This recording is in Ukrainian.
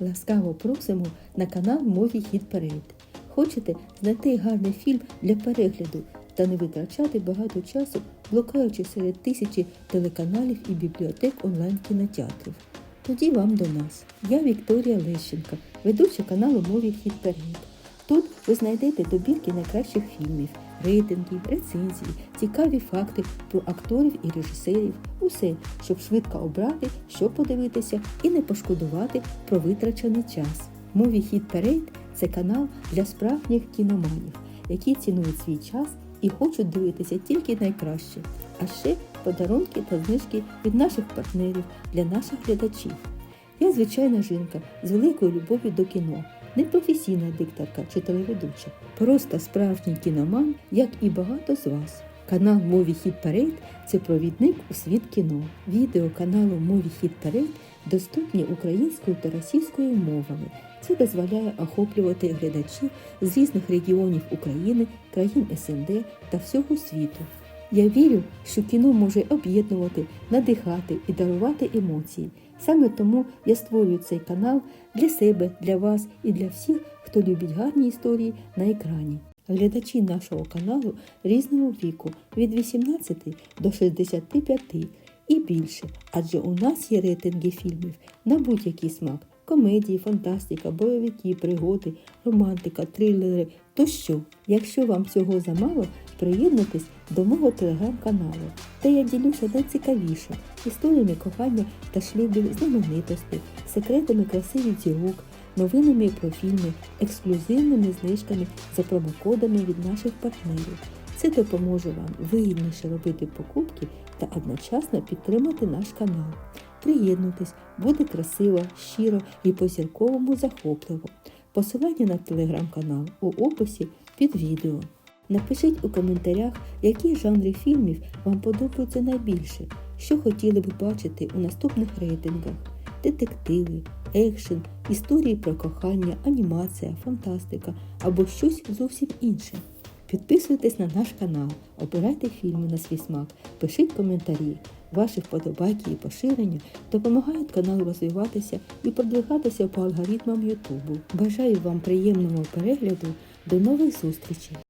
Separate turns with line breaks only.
Ласкаво просимо на канал Мові Хід Перед. Хочете знайти гарний фільм для перегляду та не витрачати багато часу, блукаючи серед тисячі телеканалів і бібліотек онлайн-кінотеатрів? Тоді вам до нас. Я Вікторія Лещенка, ведуча каналу Мові Хід Перейд. Тут ви знайдете добірки найкращих фільмів, рейтингів, рецензії, цікаві факти про акторів і режисерів, усе, щоб швидко обрати, що подивитися і не пошкодувати про витрачений час. Мові Хід Перейд це канал для справжніх кіноманів, які цінують свій час і хочуть дивитися тільки найкраще, а ще подарунки та знижки від наших партнерів для наших глядачів. Я звичайна жінка з великою любов'ю до кіно, не професійна дикторка чи телеведуча, просто справжній кіноман, як і багато з вас. Канал Мові Хід Парейд це провідник у світ кіно. Відео каналу Мові Хід Парейд доступні українською та російською мовами. Це дозволяє охоплювати глядачів з різних регіонів України, країн СНД та всього світу. Я вірю, що кіно може об'єднувати, надихати і дарувати емоції. Саме тому я створюю цей канал для себе, для вас і для всіх, хто любить гарні історії на екрані. Глядачі нашого каналу різного віку від 18 до 65 і більше, адже у нас є рейтинги фільмів на будь-який смак. Комедії, фантастика, бойовики, пригоди, романтика, трилери тощо. Якщо вам цього замало, приєднуйтесь до мого телеграм-каналу, де я ділюся найцікавішим історіями кохання та шлюбів знаменитостей, секретами красивих зірок, новинами про фільми, ексклюзивними знижками за промокодами від наших партнерів. Це допоможе вам вигідніше робити покупки та одночасно підтримати наш канал. Приєднуйтесь, буде красиво, щиро і по-зірковому захопливо. Посилання на телеграм-канал у описі під відео. Напишіть у коментарях, які жанри фільмів вам подобаються найбільше, що хотіли б бачити у наступних рейтингах: детективи, екшен, історії про кохання, анімація, фантастика або щось зовсім інше. Підписуйтесь на наш канал, обирайте фільми на свій смак, пишіть коментарі. Ваші вподобайки і поширення допомагають каналу розвиватися і продвигатися по алгоритмам Ютубу. Бажаю вам приємного перегляду. До нових зустрічей!